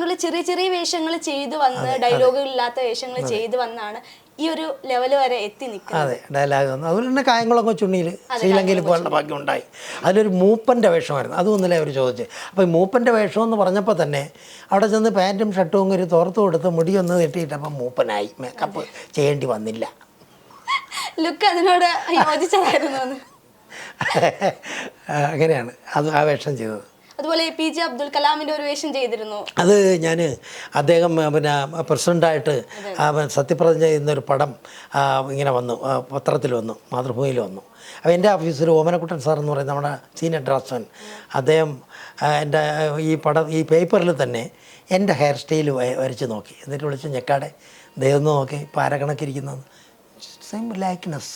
പറഞ്ഞ ചെറിയ ചെറിയ വേഷങ്ങൾ ചെയ്തു വന്ന് ഡയലോഗുകൾ ഇല്ലാത്ത വേഷങ്ങൾ ചെയ്തു വന്നാണ് ഈ ഒരു ലെവൽ വരെ എത്തി നിൽക്കുന്നത്. അതെ ഡയലോഗ് വന്നു. അതുപോലെ തന്നെ കായംകുളങ്ങ ചുണ്ണിയിൽ ശ്രീലങ്കയിൽ പോകാനുള്ള ഭാഗ്യം ഉണ്ടായി. അതിലൊരു മൂപ്പന്റെ വേഷമായിരുന്നു. അതും ഒന്നില്ലേ അവർ ചോദിച്ചു. അപ്പോൾ ഈ മൂപ്പന്റെ വേഷം എന്ന് പറഞ്ഞപ്പോൾ തന്നെ അവിടെ ചെന്ന് പാന്റും ഷർട്ടും ഒരു തോർത്ത് കൊടുത്ത് മുടിയൊന്ന് കെട്ടിയിട്ടപ്പം മൂപ്പനായി. മേക്കപ്പ് ചെയ്യേണ്ടി വന്നില്ല. ലുക്ക് അതിനോട് യോജിച്ചതായിരുന്നു. അങ്ങനെയാണ്. അത് ആ വേഷം ചെയ്തത്. അതുപോലെ പി ജെ അബ്ദുൽ കലാമിന്റെ ഒരു വേഷം ചെയ്തിരുന്നു. അത് ഞാൻ അദ്ദേഹം പിന്നെ പ്രസിഡന്റായിട്ട് സത്യപ്രതിജ്ഞ ചെയ്യുന്നൊരു പടം ഇങ്ങനെ വന്നു. പത്രത്തിൽ വന്നു മാതൃഭൂമിയിൽ വന്നു. അപ്പോൾ എന്റെ ഓഫീസിൽ ഓമനക്കുട്ടൻ സാർ എന്ന് പറയുന്ന നമ്മുടെ സീനിയർ ഡ്രാഫ്റ്റ്സ്മാൻ അദ്ദേഹം എന്റെ ഈ പടം ഈ പേപ്പറിൽ തന്നെ എന്റെ ഹെയർ സ്റ്റൈൽ വരച്ച് നോക്കി. എന്നിട്ട് വിളിച്ച് ഞെക്കാടെ ദൈവം നോക്കി ഇപ്പോൾ ആരക്കണക്കിരിക്കുന്നത് സെയിം ലൈക്ക്നെസ്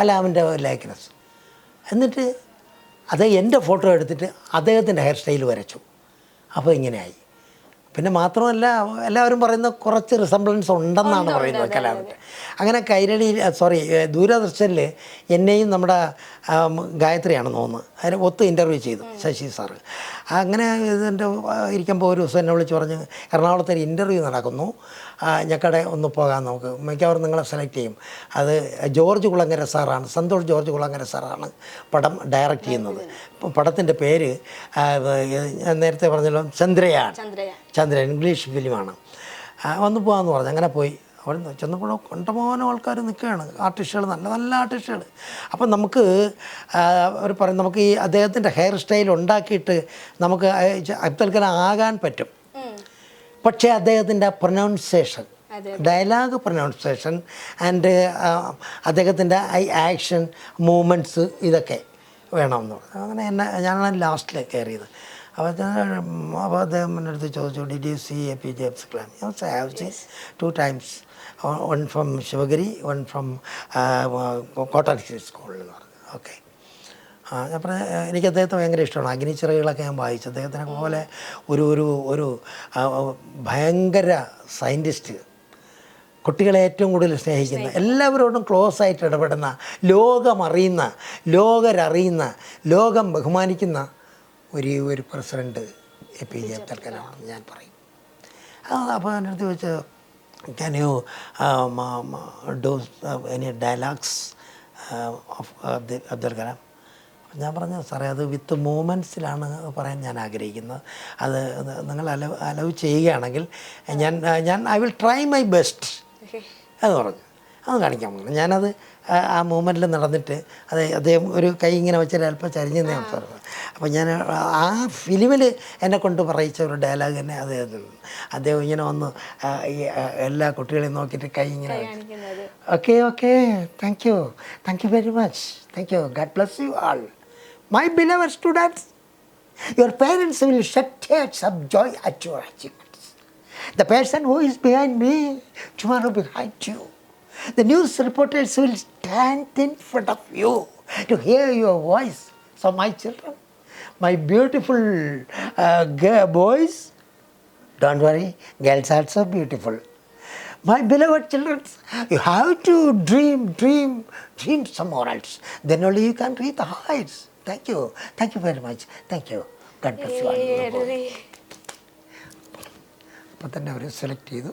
കലാമിന്റെ ലൈക്ക്നെസ് എന്നിട്ട് അത് എന്റെ ഫോട്ടോ എടുത്തിട്ട് അദ്ദേഹത്തിന്റെ ഹെയർ സ്റ്റൈൽ വരച്ചു. അപ്പോൾ ഇങ്ങനെയായി. പിന്നെ മാത്രമല്ല എല്ലാവരും പറയുന്ന കുറച്ച് റിസംബ്ലൻസ് ഉണ്ടെന്നാണ് പറയുന്നത് കലാമിന്റെ അങ്ങനെ കൈരളി സോറി ദൂരദർശനിൽ എന്നെയും നമ്മുടെ ഗായത്രിയാണ് ഗായത്രിയാണെന്ന് തോന്നുന്നു അതിന് ഒത്ത് ഇന്റർവ്യൂ ചെയ്തു ശശി സാറ് അങ്ങനെ ഇതിന്റെ ഇരിക്കുമ്പോൾ ഒരു ദിവസം എന്നെ വിളിച്ച് പറഞ്ഞ് എറണാകുളത്തൊരു ഇന്റർവ്യൂ നടക്കുന്നു. ഞക്കടെ ഒന്ന് പോകാൻ നമുക്ക് മിക്കവാറും നിങ്ങളെ സെലക്ട് ചെയ്യും. അത് ജോർജ് കുളങ്ങര സാറാണ് സന്തോഷ് ജോർജ് കുളങ്ങര സാറാണ് പടം ഡയറക്റ്റ് ചെയ്യുന്നത്. പടത്തിന്റെ പേര് ഞാൻ നേരത്തെ പറഞ്ഞല്ലോ ചന്ദ്രയാണ് ചന്ദ്രൻ ഇംഗ്ലീഷ് ഫിലിമാണ്. വന്നു ഒന്ന് പോകാമെന്ന് പറഞ്ഞു. അങ്ങനെ പോയി. അവിടെ നിന്ന് ചെന്നപ്പോൾ കണ്ടമാനം ആൾക്കാർ നിൽക്കുകയാണ്. ആർട്ടിസ്റ്റുകൾ നല്ല നല്ല ആർട്ടിസ്റ്റുകൾ അപ്പം നമുക്ക് അവർ പറയും നമുക്ക് ഈ അദ്ദേഹത്തിന്റെ ഹെയർ സ്റ്റൈൽ ഉണ്ടാക്കിയിട്ട് നമുക്ക് അബ്ദുൽ കലാം ആകാൻ പറ്റും. പക്ഷേ അദ്ദേഹത്തിന്റെ പ്രൊനൗൺസിയേഷൻ ഡയലോഗ് പ്രൊനൗൺസിയേഷൻ ആൻഡ് അദ്ദേഹത്തിന്റെ ഐ ആക്ഷൻ മൂമെന്റ്സ് ഇതൊക്കെ. വേണമെന്ന് പറഞ്ഞു. അങ്ങനെ എന്നെ ഞാനാണ് ലാസ്റ്റിൽ കയറിയത്. അപ്പോൾ അപ്പോൾ അദ്ദേഹം എന്റെ അടുത്ത് ചോദിച്ചു did you see A P J Abdul Kalam I have seen two times one from Sivagiri one from Cotton സ്കൂളിൽ എന്ന് പറഞ്ഞു. ഓക്കെ ആ ഞാൻ പറഞ്ഞ എനിക്ക് അദ്ദേഹത്തെ ഭയങ്കര ഇഷ്ടമാണ്. അഗ്നിച്ചിറകളൊക്കെ ഞാൻ വായിച്ചു. അദ്ദേഹത്തിനെ പോലെ ഒരു ഒരു ഒരു ഭയങ്കര സയന്റിസ്റ്റ് കുട്ടികളെ ഏറ്റവും കൂടുതൽ സ്നേഹിക്കുന്ന എല്ലാവരോടും ക്ലോസ് ആയിട്ട് ഇടപെടുന്ന ലോകമറിയുന്ന ലോകരറിയുന്ന ലോകം ബഹുമാനിക്കുന്ന ഒരു ഒരു president A P J Abdul കലാമാണെന്ന് ഞാൻ പറയും. അപ്പോൾ എന്റെ അടുത്ത് ചോദിച്ചു can you does any dialogues of Abdul Kalam? ഞാൻ പറഞ്ഞു സാറേ അത് വിത്ത് മൂമെന്റ്സിലാണ് പറയാൻ ഞാൻ ആഗ്രഹിക്കുന്നത്. അത് നിങ്ങൾ അലവ് അലവ് ചെയ്യുകയാണെങ്കിൽ ഞാൻ ഞാൻ I will try my best അത് പറഞ്ഞു. അത് കാണിക്കാൻ പറഞ്ഞു ഞാനത് ആ- മൂമെന്റിൽ നടന്നിട്ട് അത് അദ്ദേഹം ഒരു കൈ ഇങ്ങനെ വെച്ചാൽ അല്പം ചരിഞ്ഞെന്നേ പറഞ്ഞു. അപ്പോൾ ഞാൻ ആ ഫിലിമിൽ എന്നെ കൊണ്ട് പറയിച്ച ഒരു ഡയലോഗ് തന്നെ അദ്ദേഹത്തിന്. അദ്ദേഹം ഇങ്ങനെ വന്ന് ഈ, എല്ലാ കുട്ടികളെയും നോക്കിയിട്ട് കൈ ഇങ്ങനെ വെച്ച്. Okay thank you thank you very much thank you Thank bless you all my believer students your parents will shed of joy at your achievements. The person who is behind me, tomorrow behind you. The news reporters will stand in front of you to hear your voice. So, my children, my beautiful uh, boys, don't worry, girls are so beautiful. My beloved children, you have to dream, dream, dream somewhere else. Then only you can reach the heights. Thank you. Thank you very much. Thank you. God bless you അപ്പോൾ തന്നെ അവർ select ചെയ്തു.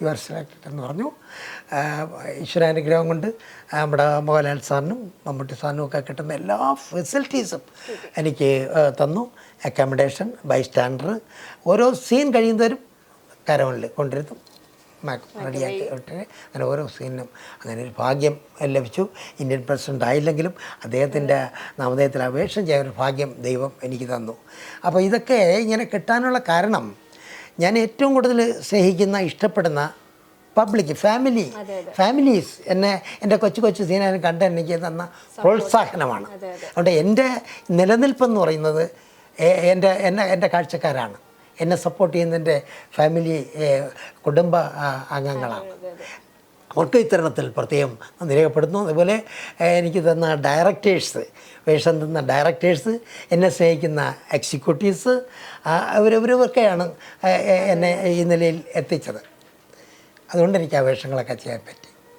You are selected എന്ന് പറഞ്ഞു. ഈശ്വരാനുഗ്രഹം കൊണ്ട് നമ്മുടെ മോഹൻലാൽ സാറിനും മമ്മൂട്ടി സാറിനും ഒക്കെ കിട്ടുന്ന എല്ലാ ഫെസിലിറ്റീസും എനിക്ക് തന്നു. അക്കോമഡേഷൻ ബൈ സ്റ്റാൻഡർ ഓരോ സീൻ കഴിയുന്നവരും കരവണിൽ കൊണ്ടിരുത്തും റെഡിയാക്കി വിട്ടേ അങ്ങനെ ഓരോ സീനിനും അങ്ങനെ ഒരു ഭാഗ്യം ലഭിച്ചു. ഇന്ത്യൻ പ്രസിഡന്റ് ആയില്ലെങ്കിലും അദ്ദേഹത്തിന്റെ നാമധേയത്തിൽ അപേക്ഷ ചെയ്യാൻ ഒരു ഭാഗ്യം ദൈവം എനിക്ക് തന്നു. അപ്പോൾ ഇതൊക്കെ ഇങ്ങനെ കിട്ടാനുള്ള കാരണം ഞാൻ ഏറ്റവും കൂടുതൽ സ്നേഹിക്കുന്ന ഇഷ്ടപ്പെടുന്ന പബ്ലിക് ഫാമിലി ഫാമിലീസ് എന്നെ എന്റെ കൊച്ചു കൊച്ചു സീനാനും കണ്ട് എനിക്ക് തന്ന പ്രോത്സാഹനമാണ്. അതുകൊണ്ട് എന്റെ നിലനിൽപ്പെന്ന് പറയുന്നത് എന്റെ എന്നെ എന്റെ കാഴ്ചക്കാരാണ്. എന്നെ സപ്പോർട്ട് ചെയ്യുന്ന എന്റെ ഫാമിലി കുടുംബ അംഗങ്ങളാണ്. അവർക്ക് ഇത്തരണത്തിൽ പ്രത്യേകം നന്ദി രേഖപ്പെടുത്തുന്നു അതുപോലെ എനിക്ക് തന്ന ഡയറക്ടേഴ്സ് വേഷം തന്ന ഡയറക്ടേഴ്സ് എന്നെ സ്നേഹിക്കുന്ന എക്സിക്യൂട്ടീവ്സ് അവരവരൊക്കെയാണ് എന്നെ ഈ നിലയിൽ എത്തിച്ചത്. അതുകൊണ്ട് എനിക്ക് ആ വേഷങ്ങളൊക്കെ ചെയ്യാൻ പറ്റി.